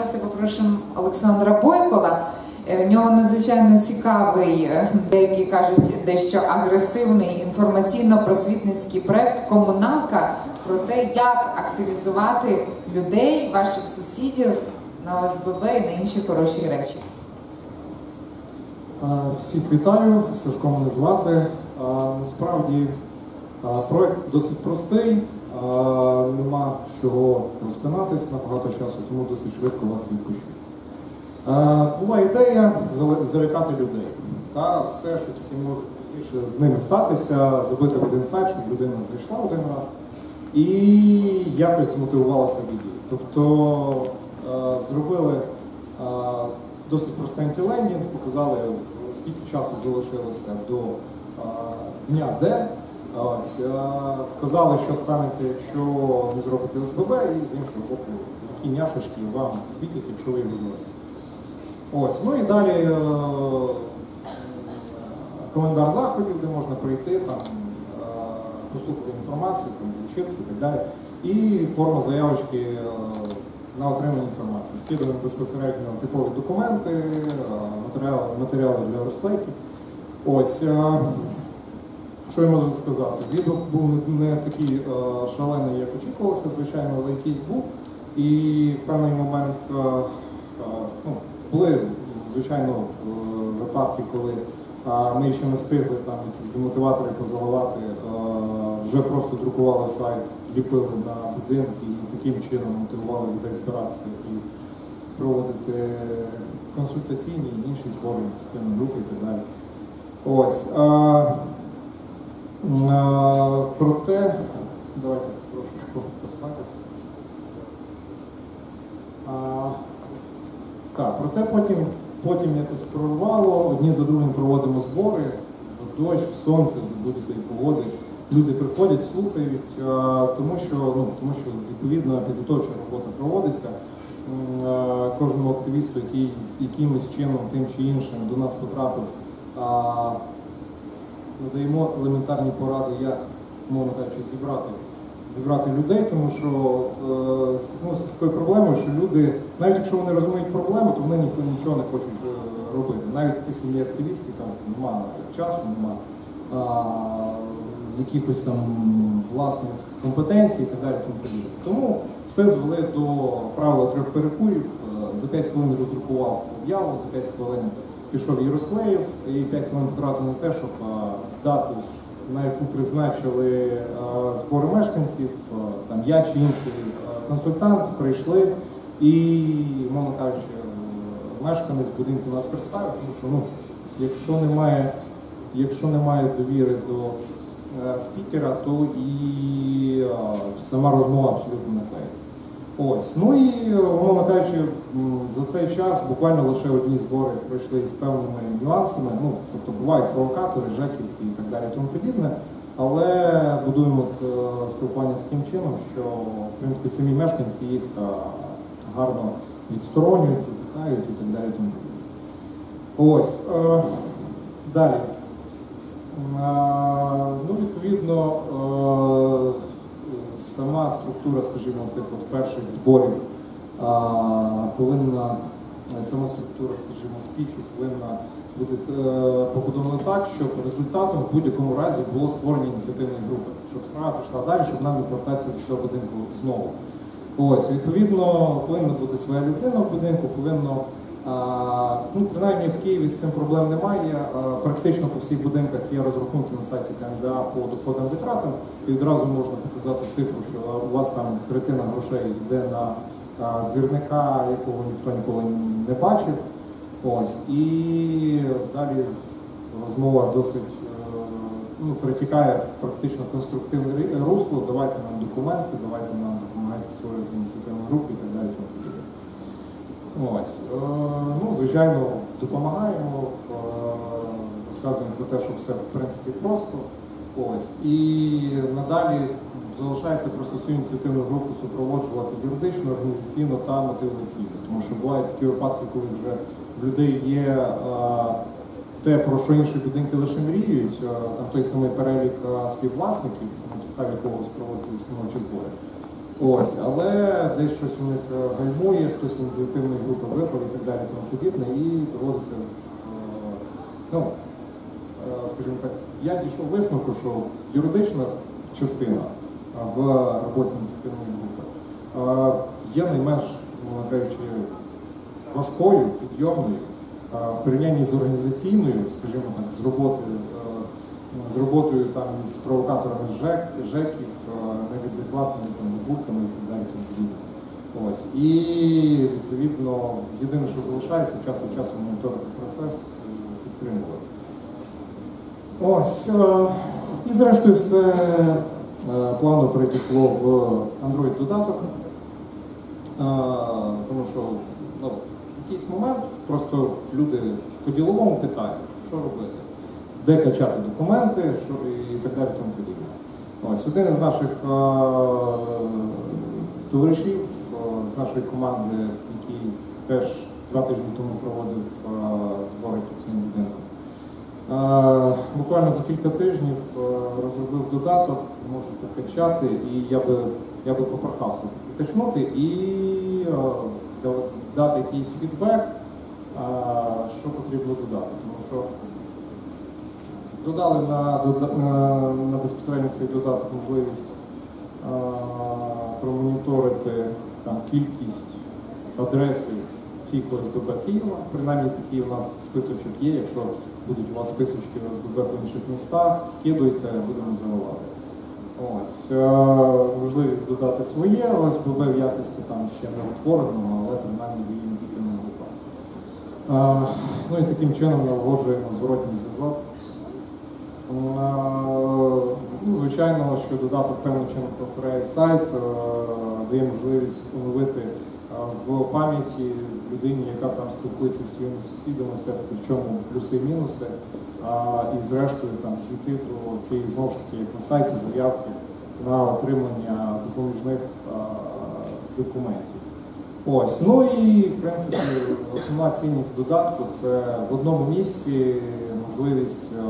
Зараз попросимо Олександра Бойкола. Е, В нього надзвичайно цікавий, е, деякі кажуть, дещо агресивний інформаційно-просвітницький проект Комуналка про те, як активізувати людей, ваших сусідів на ОСББ і на інші хороші речі. Всіх вітаю, Сашко мене звати. Насправді проект досить простий, нема чого розпинатись на багато часу, тому досить швидко вас відпущу. Була ідея залякати людей. Та все, що тільки може з ними статися, забити в один сайт, щоб людина зайшла один раз і якось змотивувалася в дії. Тобто е, зробили е, досить простенький лендінг, показали, скільки часу залишилося до е, дня Д. Ось, е, вказали, що станеться, якщо не зробите СББ, і з іншого боку, які няшечки вам світять, якщо ви їх зробите. Ось, ну і далі е, календар заходів, де можна прийти, там, е, послухати інформацію, там, вчитися і так далі. І форма заявочки на отримання інформації. Скидуємо безпосередньо типові документи, матеріали, матеріали для розклейки. Ось. Що я можу сказати? Відгук був не такий е, шалений, як очікувалося, звичайно, але якийсь був. І в певний момент е, е, ну, були, звичайно, випадки, коли ми ще не встигли там якісь демотиватори позаливати, вже просто друкували сайт, ліпили на будинок і таким чином мотивували людей збиратися і проводити консультаційні і інші збори, ініціативні групи і так далі. Ось. Проте, давайте трошечку поставити. Так, проте потім, потім якось прорвало, одні за другим проводимо збори, дощ, сонце, за будь-якої погоди. Люди приходять, слухають, тому що, ну, тому що відповідно підготовча робота проводиться. Кожному активісту, який якимось чином, тим чи іншим до нас потрапив, надаємо елементарні поради, як, мовно кажучи, зібрати, зібрати людей, тому що от, е, стикнувся з такою проблемою, що люди, навіть якщо вони розуміють проблему, то вони ніхто нічого не хочуть е, робити. Навіть ті самі активісти кажуть, нема часу, нема а, якихось там власних компетенцій і так далі. Тому, тому все звели до правила трьох перекурів. Е, За 5 хвилин роздрукував об'яву, за 5 хвилин пішов її розклеїв і 5 хвилин потратив на те, щоб дату, на яку призначили збори мешканців, там я чи інший консультант прийшли і, мовно кажучи, мешканець будинку нас представив, тому що ну, якщо немає, якщо немає довіри до е, спікера, то і сама розмова абсолютно не клеїться. Ось, ну і умовно кажучи, за цей час буквально лише одні збори пройшли з певними нюансами. Ну, тобто бувають провокатори, жеківці і так далі, тому подібне. Але будуємо е, спілкування таким чином, що в принципі самі мешканці їх е, гарно відсторонюють, затикають і так далі. Тому подібне. Ось е, далі. Ну, відповідно, сама структура, скажімо, цих от перших зборів а, повинна, сама структура, скажімо, спічу повинна бути е, побудована так, щоб результатом в будь-якому разі було створення ініціативної групи, щоб справа пішла далі, щоб нам не повертатися до цього будинку знову. Ось, відповідно, повинна бути своя людина в будинку, повинно, ну, принаймні в Києві з цим проблем немає. Практично по всіх будинках є розрахунки на сайті КМДА по доходам витратам, і відразу можна показати цифру, що у вас там третина грошей йде на двірника, якого ніхто ніколи не бачив. Ось, і далі розмова досить е, ну, перетікає в практично конструктивне русло. Давайте нам документи, давайте нам допомагайте створювати ініціативну групу і так далі. і тому подібне. Ось, е, ну, звичайно, допомагаємо, е, розказуємо про те, що все в принципі просто. Ось. І надалі залишається просто цю ініціативну групу супроводжувати юридично, організаційно та мотиваційно. Тому що бувають такі випадки, коли вже в людей є е, те, про що інші будинки лише мріють, там той самий перелік співвласників, на підставі якого проводити установчі збори. Ось, але десь щось у них е, гальмує, хтось ініціативної групи випав і так далі, тому подібне, і доводиться, е, ну, е, скажімо так, я дійшов висновку, що юридична частина в роботі ініціативної групи є найменш, мовно кажучи, важкою, підйомною в порівнянні з організаційною, скажімо так, з роботи. З роботою там із провокаторами ЖЕК, ЖЕКів, е, невідкладними там гурками і так далі. Ось. І відповідно єдине, що залишається, час від часу моніторити процес і підтримувати. Ось. е, І зрештою все е, плавно перетекло в Android додаток. Е, Тому що ну, в якийсь момент просто люди по-діловому питають, що робити де качати документи що, і так далі тому подібне. Ось один із наших е, товаришів е, з нашої команди, який теж два тижні тому проводив е, збори під своїм будинком. Е, буквально за кілька тижнів е, розробив додаток, можете качати, і я би, я би попрохався качнути і е, дати якийсь фідбек, е, що потрібно додати. Тому що Додали на, на, безпосередньо цей додаток можливість а, промоніторити там, кількість адресів всіх ОСББ Києва. Принаймні такий у нас списочок є. Якщо будуть у вас списочки ОСББ по інших містах, скидуйте, будемо заливати. Ось, можливість додати своє ОСББ в якості там ще не утвореного, але принаймні є ініціативна група. Ну і таким чином налагоджуємо зворотній зв'язок. Ну, звичайно, що додаток певним чином повторяє сайт, е, дає можливість оновити е, в пам'яті людині, яка там спілкується зі своїми сусідами, все-таки в чому плюси і мінуси, і зрештою там дійти до цієї знову ж таки, як на сайті, заявки на отримання допоміжних е, документів. Ось, ну і в принципі основна цінність додатку це в одному місці можливість е,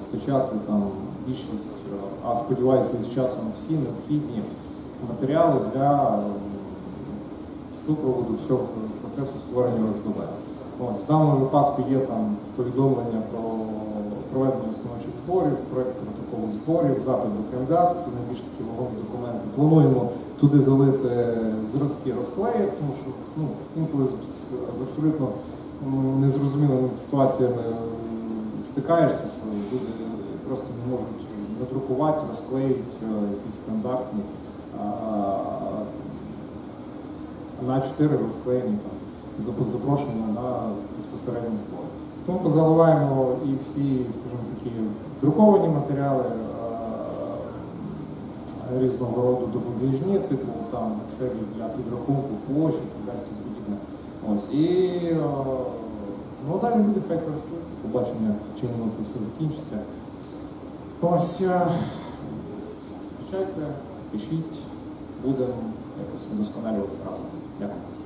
скачати там більшість, е, а сподіваюся, з часом всі необхідні матеріали для е, супроводу всього процесу створення ОСББ. В даному випадку є там повідомлення про проведення установчих зборів, проект протоколу зборів, запит до кандидата, найбільш такі вагомі документи. Плануємо туди залити зразки розклеїв, тому що ну, інколи з, з- абсолютно незрозумілими ситуаціями стикаєшся, що люди просто не можуть надрукувати, розклеїти е, якісь стандартні на 4 розклеєні там запрошення на безпосередньо збори. Тому позаливаємо і всі, скажімо такі, друковані матеріали різного роду допоміжні, типу там Excel для підрахунку площі і так далі, подібне. Ось. І е, ну, далі люди хай користуються, побачимо, чим воно це все закінчиться. Ось. е, пишіть, будемо якось удосконалюватися разом. Дякую.